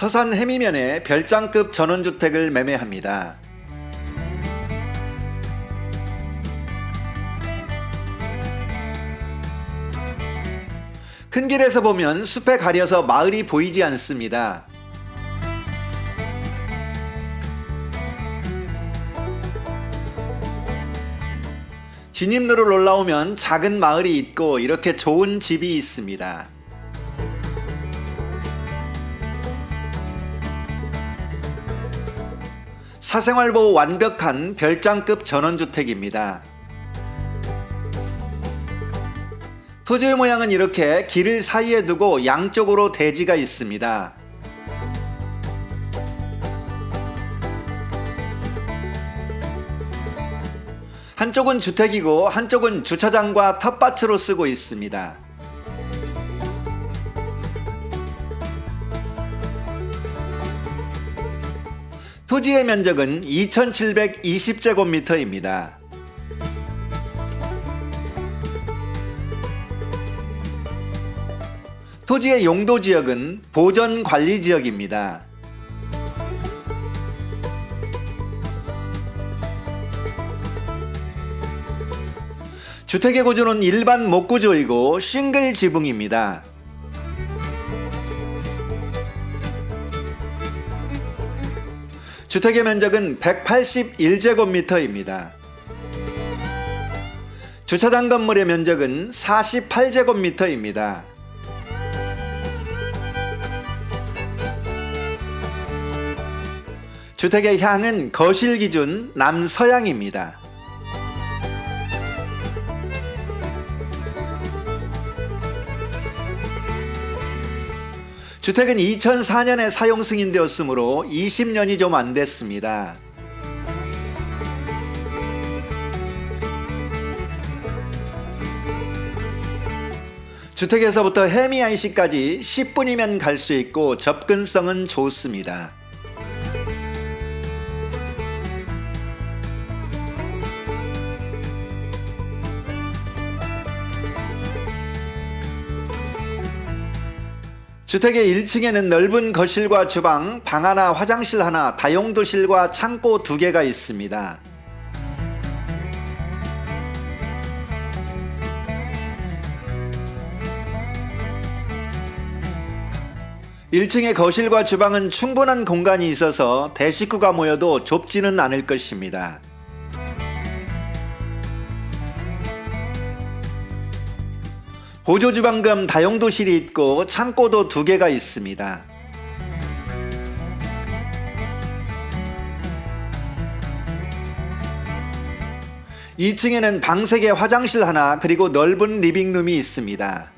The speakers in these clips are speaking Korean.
서산 해미면에 별장급 전원주택을 매매합니다. 큰 길에서 보면 숲에 가려서 마을이 보이지 않습니다. 진입로를 올라오면 작은 마을이 있고 이렇게 좋은 집이 있습니다. 사생활보호 완벽한 별장급 전원주택입니다. 토지의 모양은 이렇게 길을 사이에 두고 양쪽으로 대지가 있습니다. 한쪽은 주택이고 한쪽은 주차장과 텃밭으로 쓰고 있습니다. 토지의 면적은 2,720제곱미터입니다. 토지의 용도 지역은 보전 관리 지역입니다. 주택의 구조는 일반 목구조이고 싱글 지붕입니다. 주택의 면적은 181제곱미터입니다. 주차장 건물의 면적은 48제곱미터입니다. 주택의 향은 거실 기준 남서향입니다. 주택은 2004년에 사용 승인되었으므로 20년이 좀 안 됐습니다. 주택에서부터 해미안시까지 10분이면 갈 수 있고 접근성은 좋습니다. 주택의 1층에는 넓은 거실과 주방, 방 하나, 화장실 하나, 다용도실과 창고 두 개가 있습니다. 일층의 거실과 주방은 충분한 공간이 있어서 대식구가 모여도 좁지는 않을 것입니다. 보조주방 겸 다용도실이 있고 창고도 두 개가 있습니다. 이층에는 방 3개 화장실 하나 그리고 넓은 리빙룸이 있습니다.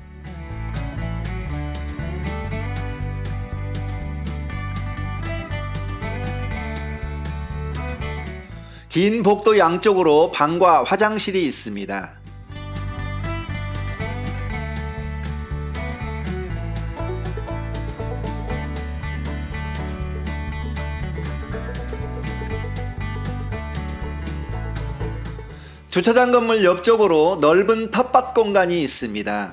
긴 복도 양쪽으로 방과 화장실이 있습니다. 주차장 건물 옆쪽으로 넓은 텃밭 공간이 있습니다.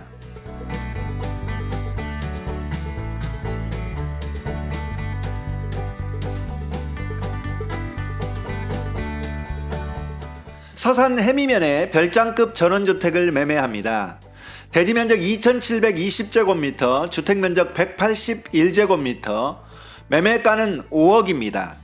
서산 해미면에 별장급 전원주택을 매매합니다. 대지 면적 2,720제곱미터, 주택 면적 181제곱미터, 매매가는 5억입니다.